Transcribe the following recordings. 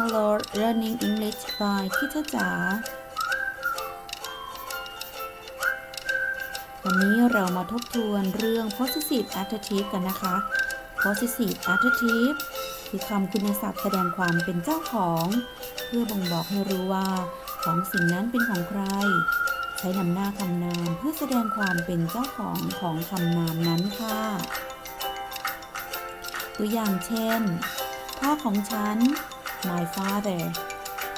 Hello Learning English by ทิตจ๋าวันนี้เรามาทบทวนเรื่อง possessive adjective กันนะคะ possessive adjective คือคำคุณศัพท์แสดงความเป็นเจ้าของ เพื่อบ่งบอกให้รู้ว่า ของสิ่งนั้นเป็นของใคร ใช้นำหน้าคำนามเพื่อแสดงความเป็นเจ้าของของคำนามนั้นค่ะ ตัวอย่างเช่นพ่อของฉัน my father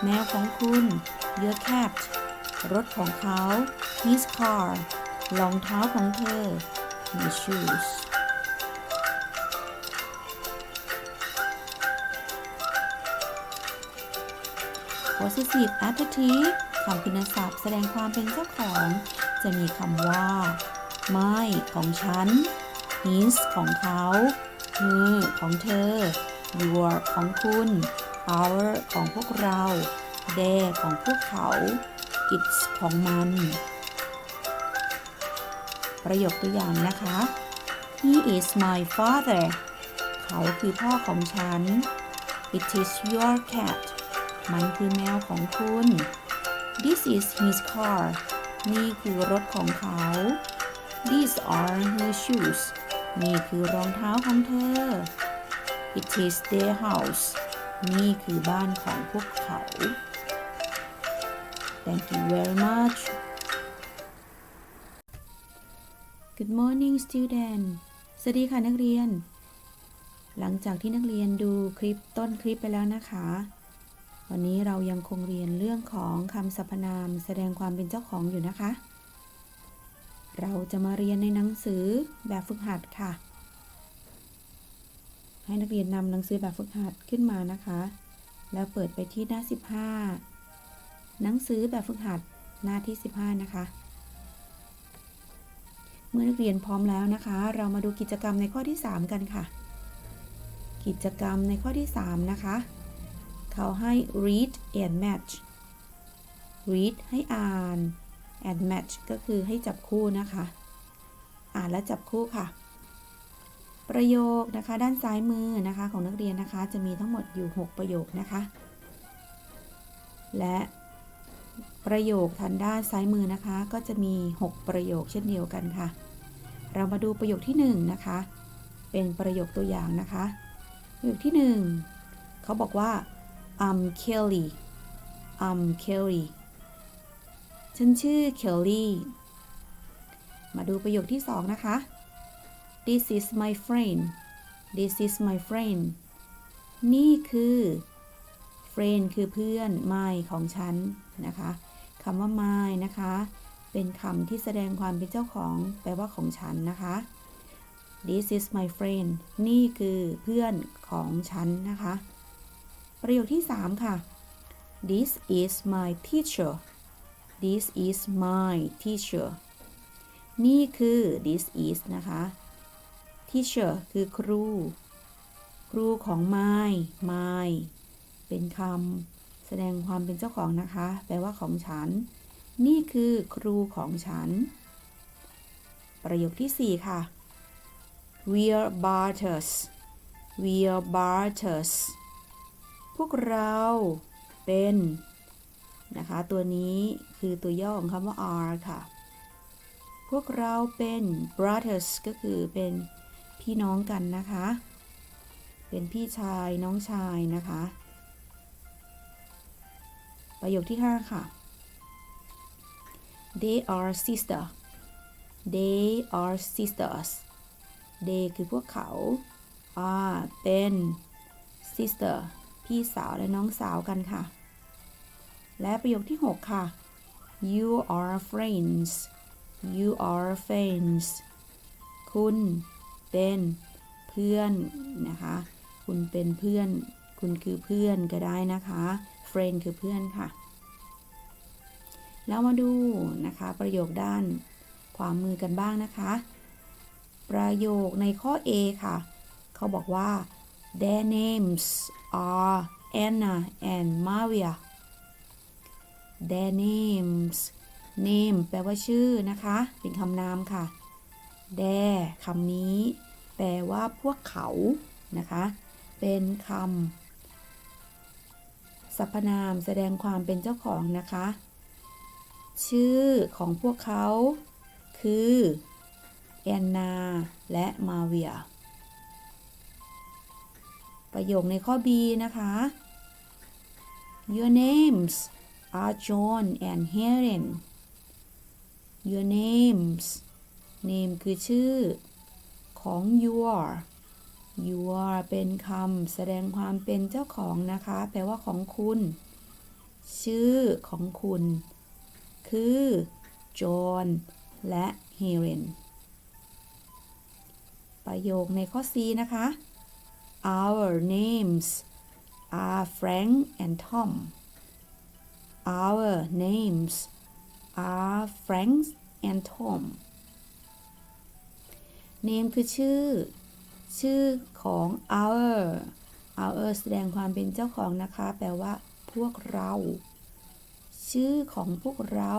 แมวของคุณ your cat รถของเขา his car รองเท้าของเธอ his shoes possessive adjective คำคุณศัพท์แสดงความเป็นเจ้าของ จะมีคำว่า my ของฉัน his ของเขา her ของเธอ your ของคุณ our ของพวกเรา their ของพวกเขา its ของมัน ประโยคตัวอย่างนะคะ he is my father เขาคือพ่อของฉัน it is your cat มันคือแมวของคุณ this is his car นี่คือรถของเขา these are her shoes นี่คือรองเท้าของเธอ it is their house นี่คือบ้านของพวกเขา thank you very much Good morning student สวัสดีค่ะนักเรียน หลังจากที่นักเรียนดูคลิปต้นคลิปไปแล้วนะคะ วันนี้เรายังคงเรียนเรื่องของคำสรรพนามแสดงความเป็นเจ้าของอยู่นะคะ เราจะมาเรียนในหนังสือแบบฝึกหัดค่ะ ให้นักเรียนนำหนังสือแบบฝึกหัดขึ้นมานะคะ แล้วเปิดไปที่หน้า 15 หนังสือแบบฝึกหัดหน้าที่ 15 นะคะ เมื่อนักเรียนพร้อมแล้วนะคะ เรามาดูกิจกรรมในข้อที่ 3 กันค่ะ กิจกรรมในข้อที่ 3 นะคะ เขาให้ read and match read ให้อ่าน and match ก็คือให้จับคู่นะคะ อ่านและจับคู่ค่ะ ประโยคนะคะ ด้านซ้ายมือนะคะของนักเรียนนะคะ จะมีทั้งหมดอยู่ 6 ประโยคนะคะ และประโยคทางด้านซ้ายมือนะคะ ก็จะมี 6 ประโยคเช่นเดียวกันค่ะ เรามาดูประโยคที่ 1 นะคะ เป็นประโยคตัวอย่างนะคะ ประโยคที่ 1 เขาบอกว่า I'm Kelly I'm Kelly ฉันชื่อ Kelly มาดูประโยคที่ 2 นะคะ This is my friend This is my friend นี่คือ friend คือเพื่อน my ของฉันนะคะคำว่า my นะคะ เป็นคำที่แสดงความเป็นเจ้าของ แปลว่าของฉันนะคะ This is my friend นี่คือเพื่อนของฉันนะคะ ประโยคที่ 3 ค่ะ This is my teacher This is my teacher นี่คือ this is นะคะ teacher คือครู ครูของ my my เป็นคำแสดงความเป็นเจ้าของนะคะ แปลว่าของฉัน นี่คือครูของฉัน ประโยคที่ 4 ค่ะ we're brothers we're brothers พวกเราเป็นนะคะ ตัวนี้คือตัวย่อของคำว่า are ค่ะ พวกเราเป็น brothers ก็คือเป็น พี่น้องกันนะคะ เป็นพี่ชายน้องชายนะคะ ประโยคที่ 5 ค่ะ they are sister they are sisters they คือพวกเขา are เป็น sister พี่สาวและน้องสาวกันค่ะ และประโยคที่ 6 ค่ะ you are friends you are friends คุณ เป็นเพื่อนนะคะ คุณเป็นเพื่อน คุณคือเพื่อนก็ได้นะคะ friend คือเพื่อนค่ะ แล้วมาดูนะคะประโยคด้านขวามือกันบ้างนะคะ ประโยคในข้อ A ค่ะ เขาบอกว่า their names are Anna and Maria their names name แปลว่าชื่อนะคะ เป็นคำนามค่ะ their คำนี้ แปลว่าพวกเขานะคะ เป็นคำสรรพนามแสดงความเป็นเจ้าของนะคะ ชื่อของพวกเขา คือแอนนา และมาเวีย ประโยคในข้อ B นะคะ Your names are John and Helen Your names name คือชื่อของ your your เป็นคำแสดงความเป็นเจ้าของนะคะ แปลว่าของคุณ ชื่อของคุณ คือ John และ Helen ประโยคในข้อ C นะคะ Our names are Frank and Tom Our names are Frank and Tom name คือชื่อ ชื่อของ our our แสดงความเป็นเจ้าของนะคะ แปลว่า พวกเรา ชื่อของพวกเรา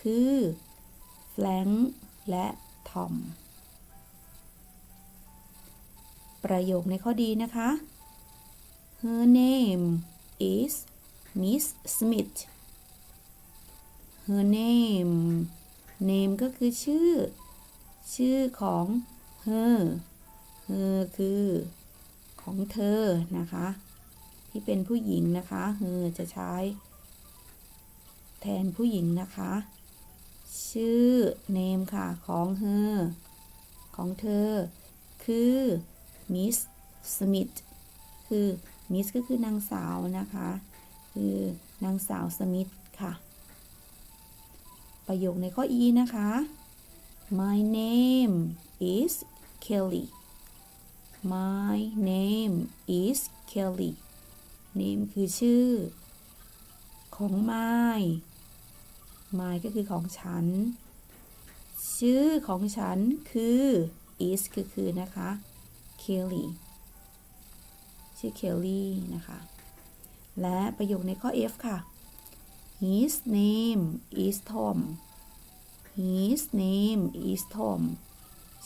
คือ Frank และ Tom ประโยคในข้อดีนะคะ Her name is Miss Smith Her name name ก็คือชื่อ ชื่อของ her her คือของเธอนะคะ ที่เป็นผู้หญิงนะคะ her จะใช้ แทนผู้หญิงนะคะ ชื่อ name ค่ะของ her ของเธอ คือ Miss Smith คือ Miss ก็คือนางสาวนะคะ คือนางสาวสมิธค่ะ ประโยคในข้อ E นะคะ My name is Kelly My name is Kelly name คือชื่อ ของ My My ก็คือของฉัน ชื่อของฉันคือ is คือคือนะคะ Kelly ชื่อ Kelly นะคะ และประโยคในข้อ F ค่ะ His name is Tom His name is Tom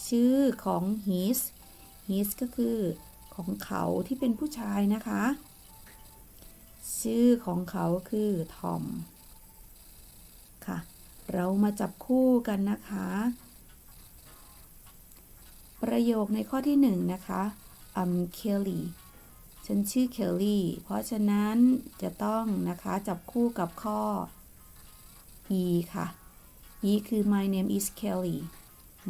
ชื่อของ his his ก็คือของเขาที่เป็นผู้ชายนะคะ ชื่อของเขาคือ Tom ค่ะ เรามาจับคู่กันนะคะ ประโยคในข้อที่หนึ่งนะคะ I'm Kelly ฉันชื่อ Kelly เพราะฉะนั้นจะต้องนะคะจับคู่กับข้อ e ค่ะ e คือ my name is Kelly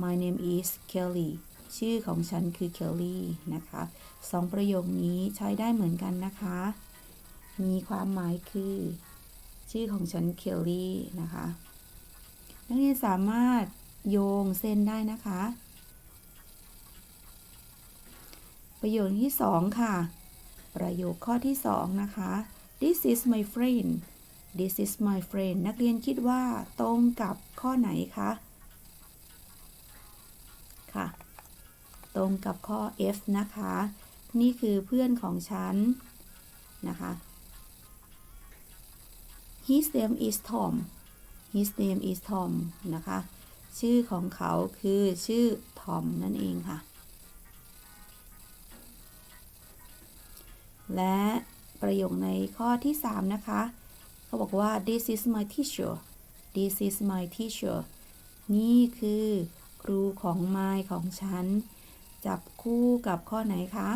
my name is Kelly ชื่อของฉันคือ Kelly นะคะสองประโยคนี้ใช้ได้เหมือนกันนะคะ มีความหมายคือ ชื่อของฉัน Kelly นะคะนักเรียนสามารถโยงเส้นได้นะคะ ประโยคที่สองค่ะ ประโยคข้อที่สองนะคะ this is my friend this is my friend นักเรียนคิดว่าตรงกับข้อไหนคะ ค่ะ ตรงกับข้อ F นะคะ นี่คือเพื่อนของฉัน นะคะ his name is Tom his name is Tom นะคะ ชื่อของเขาคือชื่อ Tom นั่นเองค่ะ และประโยคในข้อที่ 3 นะคะ เขาบอกว่า this is my teacher this is my teacher นี่คือครูของไม้ของฉัน จับคู่กับข้อไหนคะ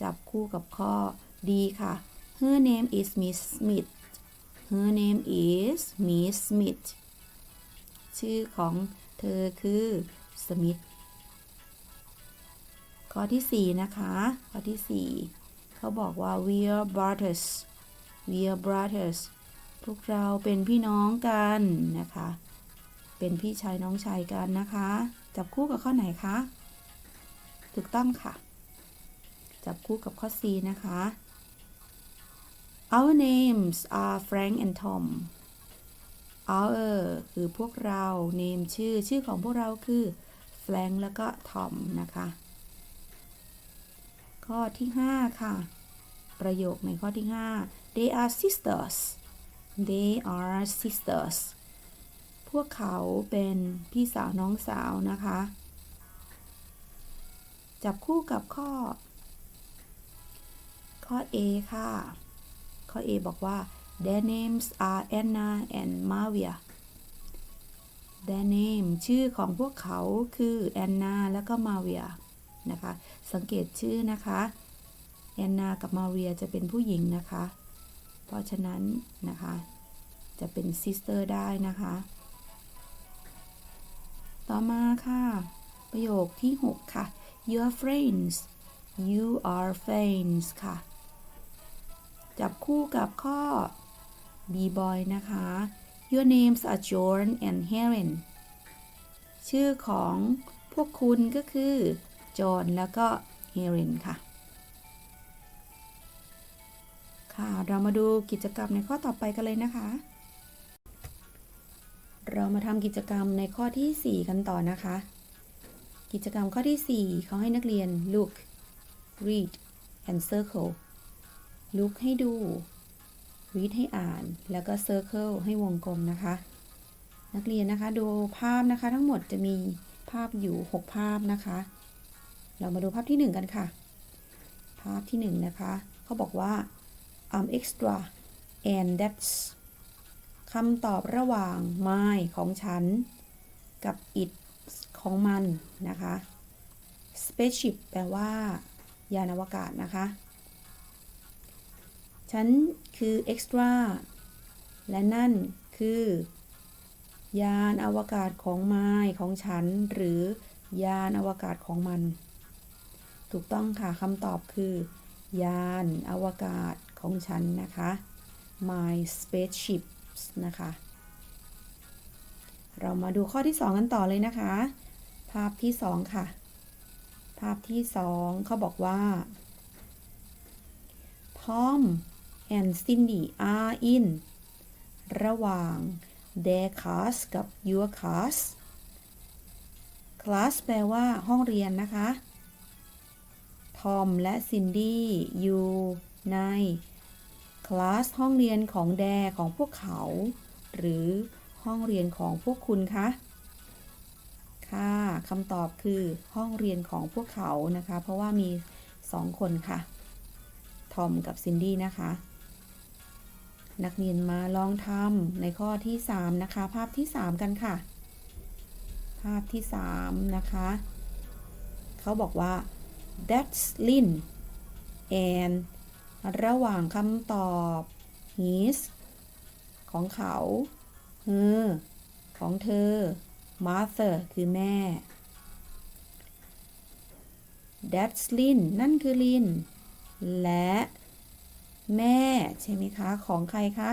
จับคู่กับข้อ D ค่ะ her name is Miss Smith her name is Miss Smith ชื่อของเธอคือ Smith ข้อที่ 4 นะคะ ข้อที่ 4 เขาบอกว่า we are brothers we are brothers พวกเราเป็นพี่น้องกันนะคะ เป็นพี่ชายน้องชายกันนะคะ จับคู่กับข้อไหนคะ ถูกต้องค่ะ จับคู่กับข้อ C นะคะ our names are Frank and Tom our คือพวกเรา name ชื่อ ชื่อของพวกเราคือ Frank แล้วก็ Tom นะคะ ข้อที่ 5 ค่ะ ประโยคในข้อที่ 5 they are sisters they are sisters พวกเขาเป็นพี่สาวน้องสาวนะคะ จับคู่กับข้อ ข้อ A ค่ะ ข้อ A บอกว่า their names are Anna and Maria their name ชื่อของพวกเขาคือแอนนาและก็มาเวียนะคะ สังเกตชื่อนะคะ แอนนากับมาเวียจะเป็นผู้หญิงนะคะ เพราะฉะนั้นนะคะ จะเป็นซิสเตอร์ได้นะคะ ต่อมาค่ะ ประโยคที่ 6 ค่ะ your friends you are friends ค่ะ จับคู่กับข้อ b boy นะคะ your names are John and Helen ชื่อของพวกคุณก็คือจอห์นแล้วก็เฮเลนค่ะ ค่ะ เรามาดูกิจกรรมในข้อต่อไปกันเลยนะคะ เรามาทำกิจกรรมในข้อที่ 4 กันต่อนะคะ กิจกรรมข้อที่ 4 เขาให้นักเรียน look read and circle look ให้ดู read ให้อ่าน แล้วก็ circle ให้วงกลมนะคะ นักเรียนนะคะดูภาพนะคะทั้งหมดจะมีภาพอยู่ 6 ภาพนะคะ เรามาดูภาพที่ 1 กันค่ะ ภาพที่ 1 นะคะ เขาบอกว่า I'm extra and that's คำตอบระหว่าง my ของฉัน กับ it ของมันนะคะ spaceship แปลว่า ยานอวกาศนะคะ ฉันคือ extra และนั่นคือ ยานอวกาศของไม้ของฉัน หรือยานอวกาศของมัน ถูกต้องค่ะคำตอบคือ ยานอวกาศ ของฉันนะคะ my spaceship นะคะ เรามาดูข้อที่ 2 กันต่อเลยนะคะ ภาพที่ 2 ค่ะ ภาพที่ 2 เขาบอกว่า Tom and Cindy are in ระหว่าง their class กับ your class class แปลว่าห้องเรียนนะคะ Tom และ Cindy อยู่ใน คลาสห้องเรียนของแดของพวกเขา หรือห้องเรียนของพวกคุณคะค่ะคำตอบคือห้องเรียนของพวกเขานะคะ เพราะว่ามี 2 คนค่ะ ทอมกับซินดี้นะคะ นักเรียนมาลองทำในข้อที่ 3 นะคะ ภาพที่ 3 กันค่ะ ภาพที่ 3 นะคะ เขาบอกว่า that's Lin and ระหว่างคำตอบ his ของเขา her ของเธอ mother คือแม่ that's Lin นั่นคือลิน และแม่ ใช่ไหมคะ ของใครคะ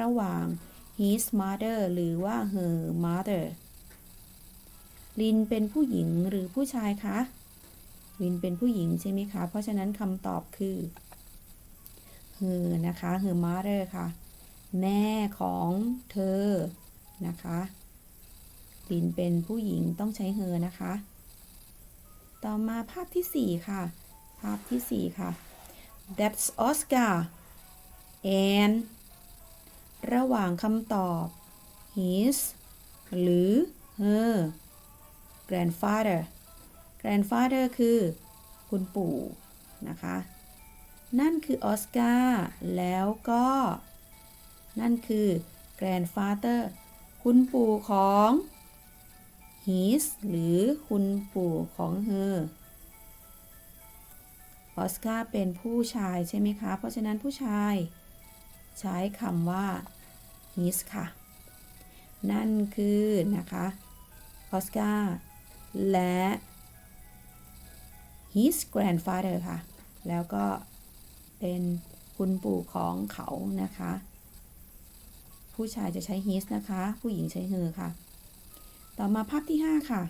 ระหว่าง his mother หรือว่า her mother ลินเป็นผู้หญิงหรือผู้ชายคะ ลินเป็นผู้หญิงใช่ไหมคะ เพราะฉะนั้นคำตอบคือ her นะคะ her mother ค่ะ แม่ของเธอ นะคะลินเป็นผู้หญิงต้องใช้ her นะคะ ต่อมาภาพที่ 4 ค่ะ ภาพที่ 4 ค่ะ that's Oscar and ระหว่างคำตอบ his หรือ her grandfather grandfather คือ คุณปู่นะคะ นั่นคือออสการ์แล้วก็ นั่นคือ grandfather คุณปู่ของ his หรือคุณปู่ของ her ออสการ์เป็นผู้ชายใช่ไหมคะ เพราะฉะนั้นผู้ชาย ใช้คำว่า his ค่ะ นั่นคือนะคะออสการ์และ his grandfather ค่ะ แล้วก็ เป็นคุณปู่ของเขานะคะ ผู้ชายจะใช้ his นะคะ ผู้หญิงใช้ her ค่ะ ต่อมาภาพที่ 5 ค่ะ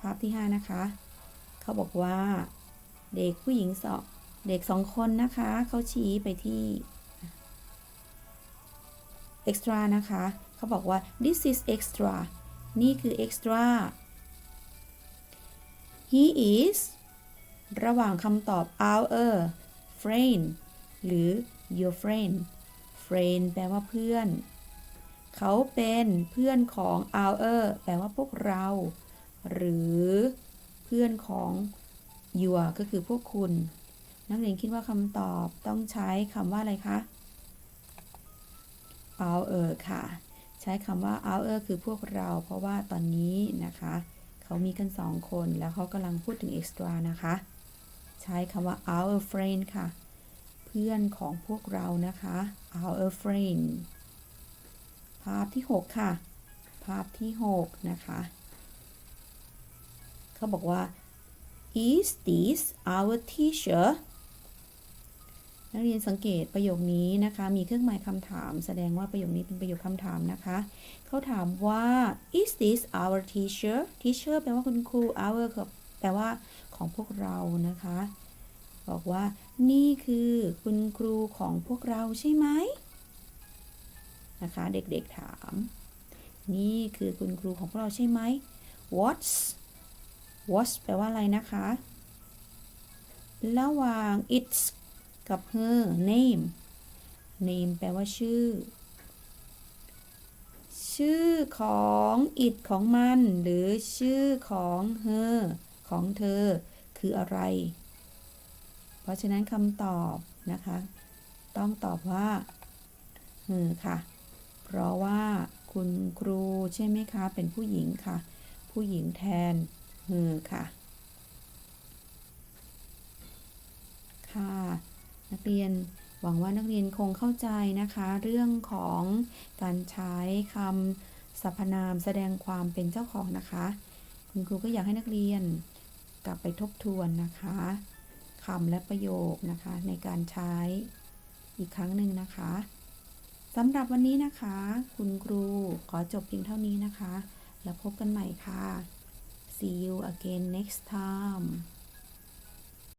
ภาพที่ 5 นะคะ เขาบอกว่า เด็กผู้หญิงสองเด็กสองคนนะคะ เขาชี้ไปที่ extra นะคะ เขาบอกว่า this is extra นี่คือ extra he is ระหว่างคำตอบ our friend หรือ your friend friend แปลว่าเพื่อน เขาเป็นเพื่อนของ our แปลว่าพวกเรา หรือเพื่อนของ your ก็คือพวกคุณ นักเรียนคิดว่าคำตอบต้องใช้คำว่าอะไรคะ our ค่ะ ใช้คำว่า our คือพวกเรา เพราะว่าตอนนี้นะคะ เขามีกันสองคนแล้วเขากำลังพูดถึง extra นะคะ ใช้คำว่า our friend ค่ะ เพื่อนของพวกเรานะคะ our friend ภาพที่ 6 ค่ะ ภาพที่ 6 นะคะ เขาบอกว่า is this our teacher นักเรียนสังเกตประโยคนี้นะคะ มีเครื่องหมายคำถาม แสดงว่าประโยคนี้เป็นประโยคคำถามนะคะ เขาถามว่า is this our teacher teacher แปลว่าคุณครู our แปลว่าของพวกเรานะคะ บอกว่า นี่คือคุณครูของพวกเราใช่ไหมนะคะ เด็กๆถาม นี่คือคุณครูของพวกเราใช่ไหม what's what's แปลว่าอะไรนะคะ ระหว่าง it's กับ her name name แปลว่าชื่อ ชื่อของ it ของมัน หรือชื่อของ her ของเธอคืออะไร เพราะฉะนั้นคำตอบนะคะ ต้องตอบว่า her ค่ะ เพราะว่าคุณครูใช่ไหมคะ เป็นผู้หญิงค่ะ ผู้หญิงแทน her ค่ะ ค่ะ นักเรียนหวังว่านักเรียนคงเข้าใจนะคะ เรื่องของการใช้คำสรรพนามแสดงความเป็นเจ้าของนะคะ คุณครูก็อยากให้นักเรียน กลับไปทบทวนนะคะคำและประโยคนะคะในการใช้อีกครั้งหนึ่งนะคะสำหรับวันนี้นะคะ คุณครูขอจบเพียงเท่านี้นะคะ แล้วพบกันใหม่ค่ะ see you again next time